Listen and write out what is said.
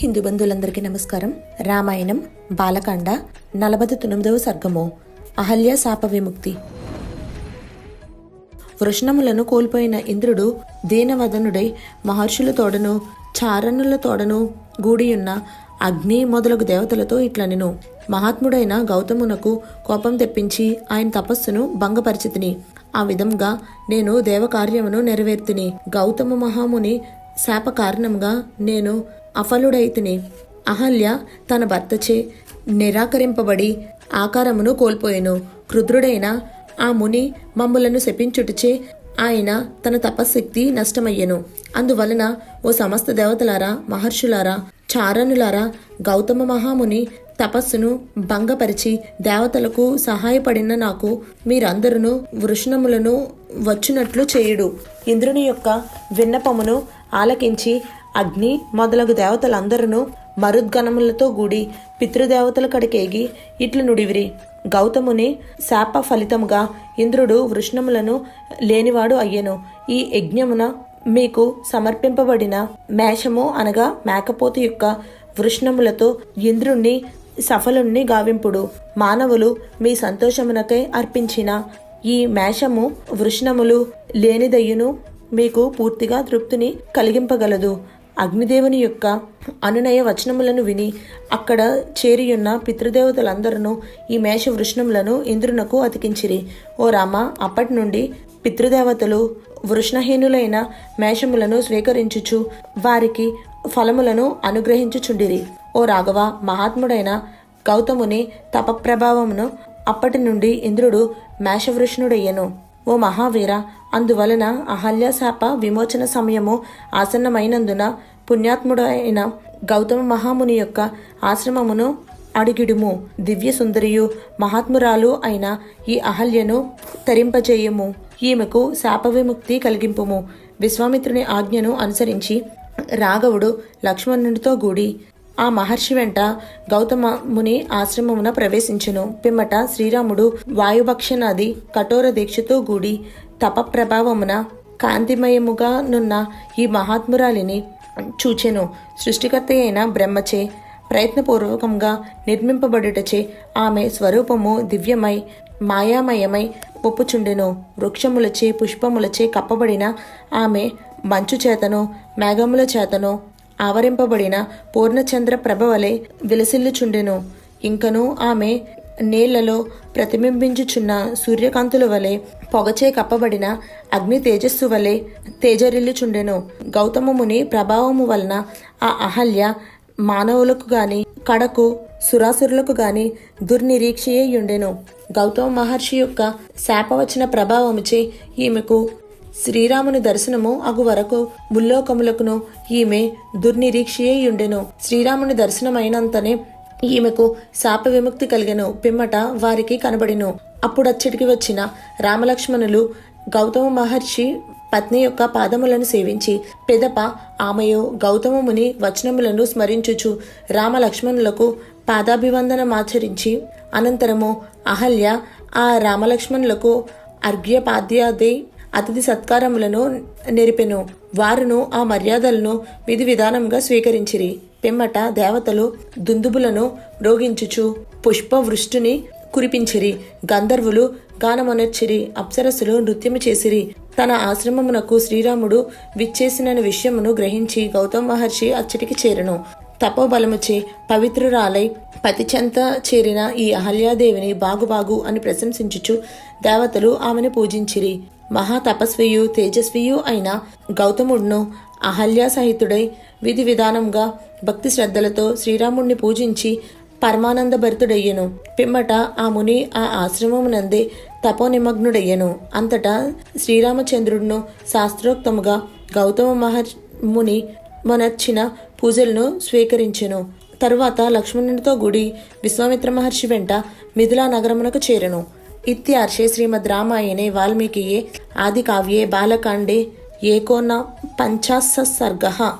హిందూ బంధువులందరికీ నమస్కారం. రామాయణం బాలకాండ నలభై తొమ్మిదవ సర్గము అహల్య శాప విముక్తి. వృషణములను కోల్పోయిన ఇంద్రుడు దీనవదనుడై మహర్షుల తోడను చారణుల తోడను గూడియున్న అగ్ని మొదలగు దేవతలతో ఇట్లనెను. మహాత్ముడైన గౌతమునకు కోపం తెప్పించి ఆయన తపస్సును భంగపరిచితిని. ఆ విధంగా నేను దేవకార్యమును నెరవేర్తిని. గౌతమ మహాముని శాప కారణంగా నేను అఫలుడైతిని. అహల్య తన భర్తచే నిరాకరింపబడి ఆకారమును కోల్పోయెను. క్రుద్రుడైన ఆ ముని మమ్ములను శపించుటచే ఆయన తన తపశక్తి నష్టమయ్యెను. అందువలన ఓ సమస్త దేవతలారా మహర్షులారా చారణులారా గౌతమ మహాముని తపస్సును భంగపరిచి దేవతలకు సహాయపడిన నాకు మీరందరూ వృషణములను వచ్చినట్లు చేయుడు. ఇంద్రుని యొక్క విన్నపమును ఆలకించి అగ్ని మొదలగు దేవతలందరూ మరుద్గణములతో గూడి పితృదేవతల కడికేగి ఇట్లు నుడివిరి. గౌతముని శాప ఫలితముగా ఇంద్రుడు వృష్ణములను లేనివాడు అయ్యెను. ఈ యజ్ఞమున మీకు సమర్పింపబడిన మేషము అనగా మేకపోతు యొక్క వృష్ణములతో ఇంద్రుణ్ణి సఫలుణ్ణి గావింపుడు. మానవులు మీ సంతోషమునకై అర్పించిన ఈ మేషము వృష్ణములు లేనిదయ్యును మీకు పూర్తిగా తృప్తిని కలిగింపగలదు. అగ్నిదేవుని యొక్క అనునయ వచనములను విని అక్కడ చేరియున్న పితృదేవతలందరూ ఈ మేష వృష్ణములను ఇంద్రునకు అతికించిరి. ఓ రామ అప్పటి నుండి పితృదేవతలు వృష్ణహీనులైన మేషములను స్వీకరించుచు వారికి ఫలములను అనుగ్రహించుచుండిరి. ఓ రాఘవ మహాత్ముడైన గౌతముని తపప్రభావమును అప్పటి నుండి ఇంద్రుడు మేషవృష్ణుడయ్యను. ఓ మహావీర! అందువలన అహల్యశాప విమోచన సమయము ఆసన్నమైనందున పుణ్యాత్ముడు అయిన గౌతమ మహాముని యొక్క ఆశ్రమమును అడిగిడుము. దివ్య సుందరియు మహాత్మురాలు అయిన ఈ అహల్యను తరింపజేయము. ఈమెకు శాప విముక్తి కలిగింపుము. విశ్వామిత్రుని ఆజ్ఞను అనుసరించి రాఘవుడు లక్ష్మణునితో గూడి ఆ మహర్షి వెంట గౌతమ ముని ఆశ్రమమున ప్రవేశించును. పిమ్మట శ్రీరాముడు వాయుభక్షనాది కఠోర దీక్షతో గూడి తప ప్రభావమున కాంతిమయముగా నున్న ఈ మహాత్మురాలిని చూచెను. సృష్టికర్త అయిన బ్రహ్మచే ప్రయత్నపూర్వకంగా నిర్మింపబడుటచే ఆమె స్వరూపము దివ్యమై మాయామయమై ఒప్పుచుండెను. వృక్షములచే పుష్పములచే కప్పబడిన ఆమె మంచు చేతను మేఘముల చేతను ఆవరింపబడిన పూర్ణచంద్ర ప్రభవలే విలసిల్లుచుండెను. ఇంకను ఆమె నీళ్ళలో ప్రతిబింబించుచున్న సూర్యకాంతుల వలె పొగచే కప్పబడిన అగ్ని తేజస్సు వలె తేజరిల్లుచుండెను. గౌతమముని ప్రభావము వలన ఆ అహల్య మానవులకు గాని కడకు సురాసురులకు గాని దుర్నిరీక్షయయుండెను గౌతమ మహర్షి యొక్క శాపవచన ప్రభావముచే ఈమెకు శ్రీరాముని దర్శనము అగు వరకు ముల్లోకములకును ఈమె దుర్నిరీక్షయయుండెను. శ్రీరాముని దర్శనమైనంతనే ఈమెకు శాప విముక్తి కలిగెను పిమ్మట వారికి కనబడిను. అప్పుడచ్చటికి వచ్చిన రామలక్ష్మణులు గౌతమ మహర్షి పత్ని యొక్క పాదములను సేవించి పెదప ఆమెయు గౌతమముని వచనములను స్మరించుచు రామలక్ష్మణులకు పాదాభివందనమాచరించి అనంతరము అహల్య ఆ రామలక్ష్మణులకు అర్ఘ్యపాద్యాది అతిథి సత్కారములను నెరిపెను. వారును ఆ మర్యాదలను విధి విధానంగా స్వీకరించిరి. పిమ్మట దేవతలు దుందుబులను రోగించుచు పుష్పవృష్టిని కురిపించిరి. గంధర్వులు గానమొనర్చిరి అప్సరస్సులు నృత్యము చేసిరి. తన ఆశ్రమమునకు శ్రీరాముడు విచ్చేసిన విషయమును గ్రహించి గౌతమ మహర్షి అచ్చటికి చేరను. తపోబలముచే పవిత్రురాలై పతిచెంత చేరిన ఈ అహల్యాదేవిని బాగుబాగు అని ప్రశంసించుచు దేవతలు ఆమెను పూజించిరి. మహాతపస్వియు తేజస్వియు అయిన గౌతముడును అహల్య సహితుడై విధి విధానంగా భక్తి శ్రద్ధలతో శ్రీరాముణ్ణి పూజించి పరమానంద భరితుడయ్యను. పిమ్మట ఆ ముని ఆ ఆశ్రమమునందే తపోనిమగ్నుడయ్యను. అంతటా శ్రీరామచంద్రుడును శాస్త్రోక్తముగా గౌతమ మహర్ ముని మొనర్చిన పూజలను స్వీకరించెను. తరువాత లక్ష్మణునితో గుడి విశ్వామిత్ర మహర్షి వెంట మిథిలా నగరమునకు చేరెను. ఇత్యార్షే శ్రీమద్ రామాయణే వాల్మీకియే ఆది కావ్యే బాలకాండే ఏకోన పంచాశ సర్గ.